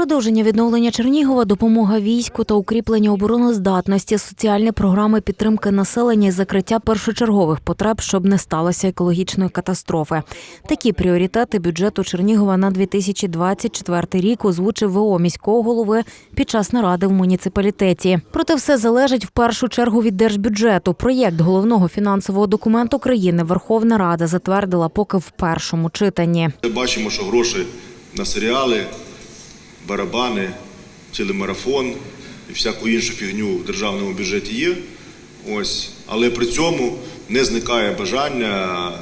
Продовження відновлення Чернігова, допомога війську та укріплення обороноздатності, соціальні програми підтримки населення і закриття першочергових потреб, щоб не сталося екологічної катастрофи. Такі пріоритети бюджету Чернігова на 2024 рік озвучив ВО міського голови під час наради в муніципалітеті. Проте все залежить в першу чергу від держбюджету. Проєкт головного фінансового документу країни Верховна Рада затвердила поки в першому читанні. Ми бачимо, що гроші на серіали, барабани, телемарафон і всяку іншу фігню в державному бюджеті є. Ось. Але при цьому не зникає бажання е,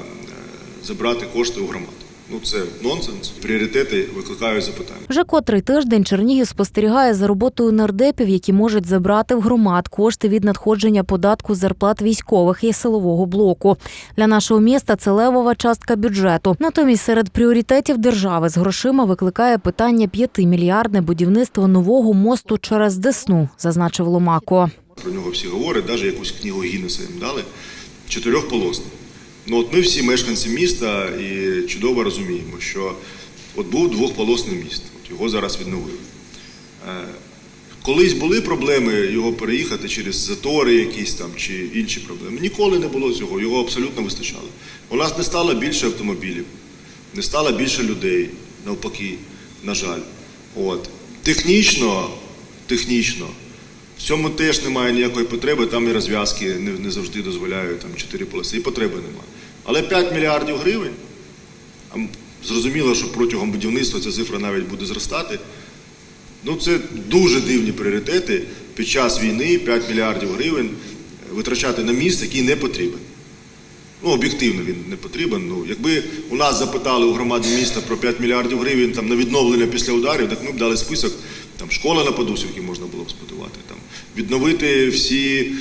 забрати кошти у громад. Ну це нонсенс. Пріоритети викликають запитання. Вже котрий тиждень Чернігів спостерігає за роботою нардепів, які можуть забрати в громад кошти від надходження податку з зарплат військових і силового блоку. Для нашого міста це левова частка бюджету. Натомість серед пріоритетів держави з грошима викликає питання 5-мільярдне будівництво нового мосту через Десну, зазначив Ломако. Про нього всі говорять, навіть якусь книгу Гіннеса їм дали. Чотирьохполосний. Ну от ми всі мешканці міста і чудово розуміємо, що от був двохполосний міст, от його зараз відновили. Е, Колись були проблеми його переїхати через затори якісь там чи інші проблеми. Ніколи не було цього, його абсолютно вистачало. У нас не стало більше автомобілів, не стало більше людей, навпаки, на жаль. От. Технічно, технічно, в цьому теж немає ніякої потреби, там і розв'язки не, не завжди дозволяють там, чотири полоси, і потреби немає. Але 5 мільярдів гривень, зрозуміло, що протягом будівництва ця цифра навіть буде зростати. Ну, це дуже дивні пріоритети під час війни 5 мільярдів гривень витрачати на міст, який не потрібен. Ну, об'єктивно він не потрібен. Ну, якби у нас запитали у громади міста про 5 мільярдів гривень там, на відновлення після ударів, так ми б дали список, там школа на Подусівці можна було б збудувати, там, відновити всі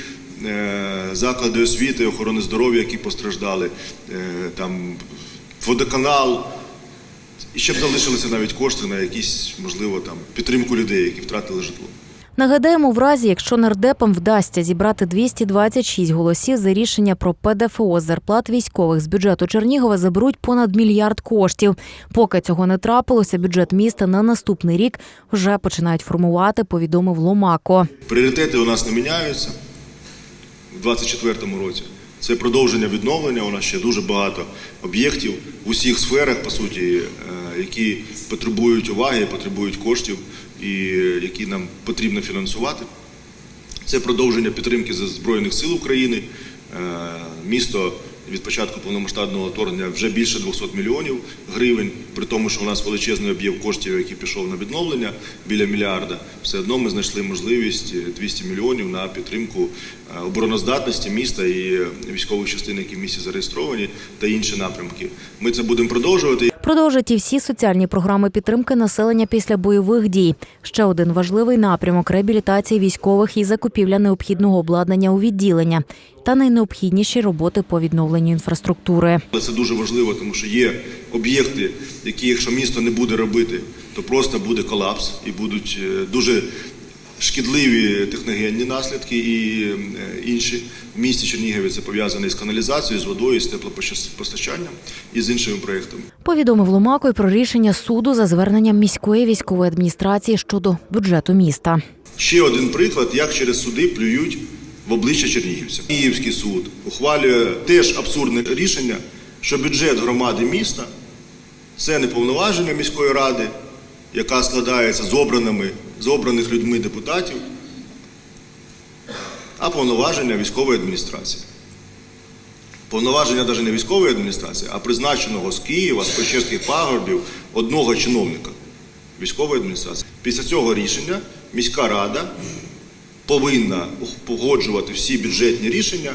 е, заклади освіти, охорони здоров'я, які постраждали, е, там, водоканал. І ще б залишилися навіть кошти на якісь, можливо, там, підтримку людей, які втратили житло. Нагадаємо, в разі, якщо нардепам вдасться зібрати 226 голосів за рішення про ПДФО з зарплат військових з бюджету Чернігова заберуть понад мільярд коштів. Поки цього не трапилося, бюджет міста на наступний рік вже починають формувати. Повідомив Ломако. Пріоритети у нас не міняються у 2024 році. Це продовження відновлення. У нас ще дуже багато об'єктів в усіх сферах, по суті, е, які потребують уваги, потребують коштів і е, які нам потрібно фінансувати. Це продовження підтримки Збройних сил України. Е, Місто від початку повномасштабного вторгнення вже більше 200 мільйонів гривень, при тому, що у нас величезний об'єм коштів, який пішов на відновлення біля мільярда. Все одно ми знайшли можливість е, 200 мільйонів на підтримку е, обороноздатності міста і е, військових частин, які в місті зареєстровані, та інші напрямки. Ми це будемо продовжувати. Продовжать і всі соціальні програми підтримки населення після бойових дій. Ще один важливий напрямок реабілітації військових і закупівля необхідного обладнання у відділення та найнеобхідніші роботи по відновленню інфраструктури. Це дуже важливо, тому що є об'єкти, які, якщо місто не буде робити, то просто буде колапс і будуть е, дуже шкідливі техногенні наслідки і е, інші. В місті Чернігові це пов'язане з каналізацією, з водою, з теплопостачанням і з іншими проєктами. Повідомив Ломако й про рішення суду за зверненням міської військової адміністрації щодо бюджету міста. Ще один приклад, як через суди плюють в обличчя чернігівцям. Київський суд ухвалює теж абсурдне рішення, що бюджет громади міста це не повноваження міської ради, яка складається з обраними, з обраних людьми депутатів, а повноваження військової адміністрації. Повноваження навіть не військової адміністрації, а призначеного з Києва, з Печерських пагорбів одного чиновника військової адміністрації. Після цього рішення міська рада повинна погоджувати всі бюджетні рішення,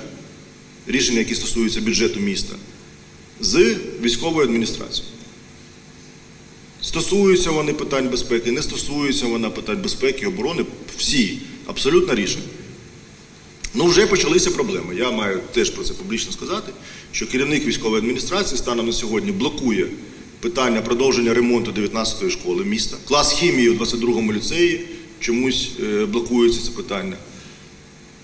рішення, які стосуються бюджету міста, з військовою адміністрацією. Стосуються вони питань безпеки, не стосуються вона питань безпеки, оборони, всі, абсолютно рішення. Ну, вже почалися проблеми. Я маю теж про це публічно сказати, що керівник військової адміністрації станом на сьогодні блокує питання продовження ремонту 19-ї школи міста. Клас хімії у 22-му ліцеї чомусь е, блокується це питання.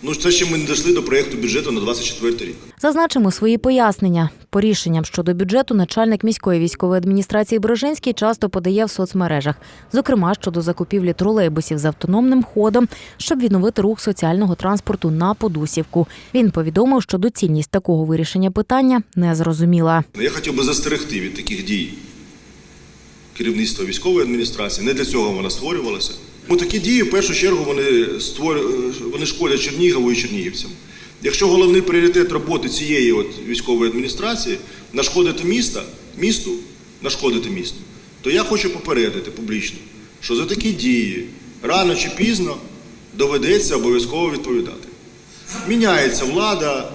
Ну це ще ми не дійшли до проєкту бюджету на 24 рік. Зазначимо свої пояснення. По рішенням щодо бюджету начальник міської військової адміністрації Бережинський часто подає в соцмережах, зокрема щодо закупівлі тролейбусів з автономним ходом, щоб відновити рух соціального транспорту на Подусівку. Він повідомив, що доцільність такого вирішення питання не зрозуміла. Я хотів би застерегти від таких дій керівництва військової адміністрації. Не для цього вона створювалася. Бо такі дії, в першу чергу, вони, створю... вони шкодять Чернігову і чернігівцям. Якщо головний пріоритет роботи цієї от військової адміністрації нашкодити міста, місту, нашкодити місту, то я хочу попередити публічно, що за такі дії рано чи пізно доведеться обов'язково відповідати. Міняється влада,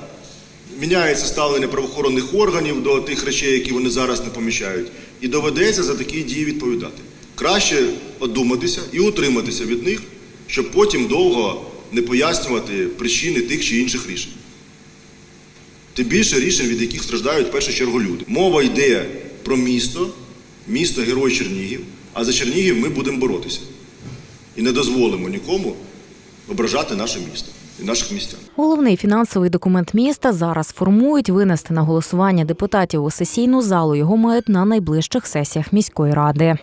міняється ставлення правоохоронних органів до тих речей, які вони зараз не помічають, і доведеться за такі дії відповідати. Краще одуматися і утриматися від них, щоб потім довго не пояснювати причини тих чи інших рішень. Тим більше рішень, від яких страждають в першу чергу люди. Мова йде про місто, місто Герой Чернігів, а за Чернігів ми будемо боротися. І не дозволимо нікому ображати наше місто і наших містян. Головний фінансовий документ міста зараз формують винести на голосування депутатів у сесійну залу. Його мають на найближчих сесіях міської ради.